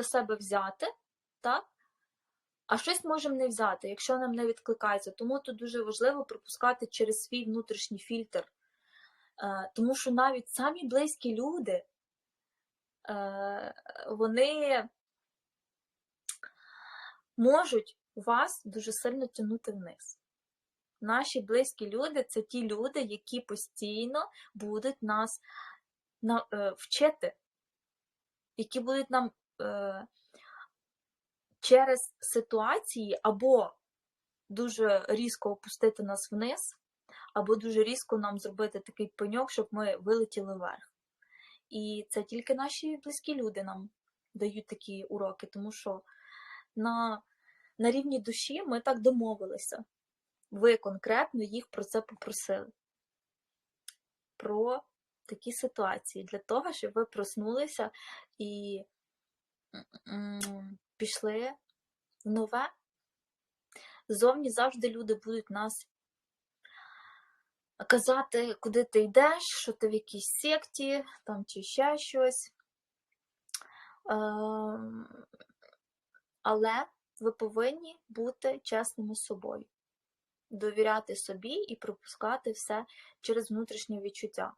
для себе взяти, так? а щось можемо не взяти, якщо нам не відкликається. Тому тут дуже важливо пропускати через свій внутрішній фільтр. Е, Тому що навіть самі близькі люди, е, вони можуть вас дуже сильно тягнути вниз. Наші близькі люди це ті люди, які постійно будуть нас е, вчити, які будуть нам через ситуації або дуже різко опустити нас вниз, або дуже різко нам зробити такий пеньок, щоб ми вилетіли вверх. І це тільки наші близькі люди нам дають такі уроки, тому що на, на рівні душі ми так домовилися. Ви конкретно їх про це попросили. Про такі ситуації для того, щоб ви проснулися і пішли в нове. Зовні завжди люди будуть нас казати, куди ти йдеш, що ти в якійсь секті, там чи ще щось. Ем, Але ви повинні бути чесними з собою, довіряти собі і пропускати все через внутрішнє відчуття.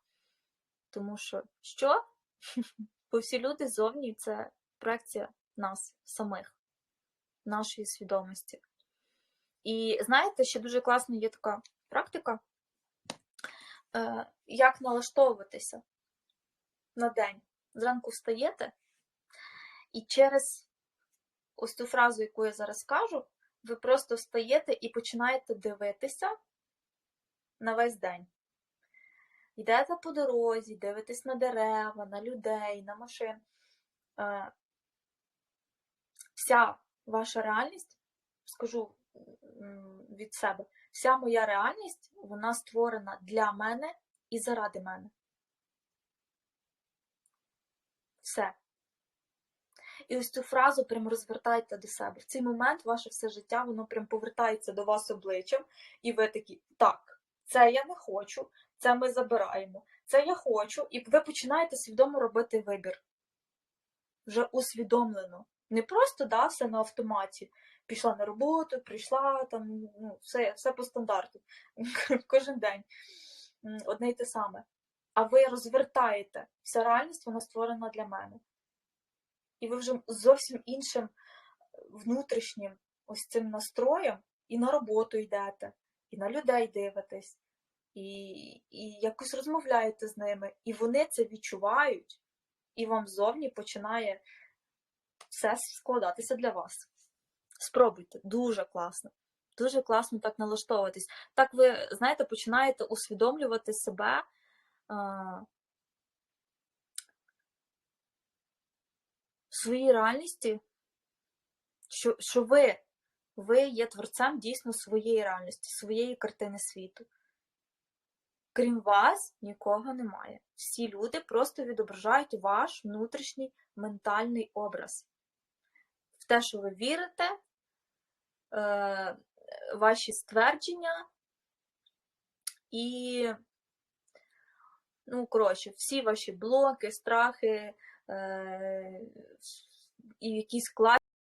Тому що що? Бо всі люди зовні це проекція нас самих, нашої свідомості. І знаєте, ще дуже класно є така практика, е, як налаштовуватися на день. Зранку встаєте, і через ось ту фразу, яку я зараз кажу, ви просто встаєте і починаєте дивитися на весь день. Йдете по дорозі, дивитесь на дерева, на людей, на машин. Вся ваша реальність, скажу від себе, вся моя реальність, вона створена для мене і заради мене. Все. І ось цю фразу прям розвертайте до себе. В цей момент ваше все життя, воно прям повертається до вас обличчям, і ви такі, так, це я не хочу, це ми забираємо, це я хочу, і ви починаєте свідомо робити вибір. Вже усвідомлено. Не просто да, все на автоматі. Пішла на роботу, прийшла, там, ну, все, все по стандарту. Кожен день. Одне й те саме. А ви розвертаєте. Вся реальність вона створена для мене. І ви вже зовсім іншим внутрішнім ось цим настроєм і на роботу йдете, і на людей дивитесь, і, і якось розмовляєте з ними. І вони це відчувають, і вам зовні починає все складатися для вас. Спробуйте, дуже класно. Дуже класно так налаштовуватись. Так ви, знаєте, починаєте усвідомлювати себе. в своїй реальності, що, що ви, ви є творцем дійсно своєї реальності, своєї картини світу. Крім вас, нікого немає. Всі люди просто відображають ваш внутрішній ментальний образ. В те, що ви вірите, е, ваші ствердження і, ну, коротше, всі ваші блоки, страхи, е, і якісь класні.